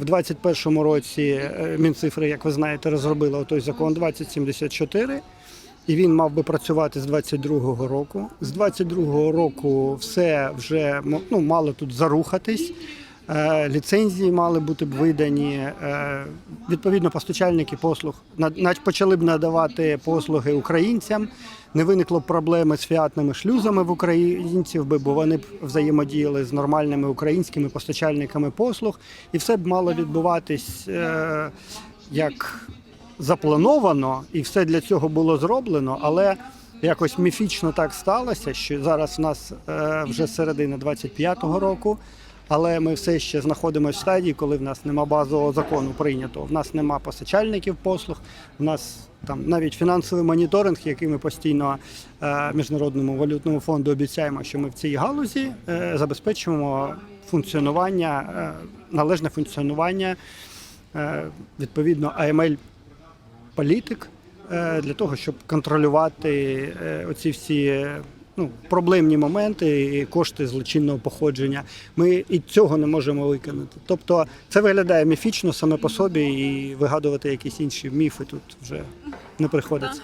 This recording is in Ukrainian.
В 2021 році е, Мінцифри, як ви знаєте, розробила той закон 2074. І він мав би працювати з 22-го року. З 22-го року все вже ну, мало тут зарухатись. Е, Ліцензії мали бути б видані. е, Відповідно, постачальники послуг почали б надавати послуги українцям. Не виникло б проблеми з фіатними шлюзами в українців, бо вони б взаємодіяли з нормальними українськими постачальниками послуг, і все б мало відбуватись е, як заплановано, і все для цього було зроблено, але якось міфічно так сталося, що зараз в нас вже середина 25-го року. Але ми все ще знаходимося в стадії, коли в нас нема базового закону прийнятого. В нас нема постачальників послуг. В нас там навіть фінансовий моніторинг, який ми постійно е, міжнародному валютному фонду обіцяємо, що ми в цій галузі е, забезпечуємо функціонування, е, належне функціонування е, відповідно AML політик е, для того, щоб контролювати е, оці всі ну, проблемні моменти і кошти злочинного походження. Ми і цього не можемо виконати. Тобто це виглядає міфічно саме по собі, і вигадувати якісь інші міфи тут вже не приходиться.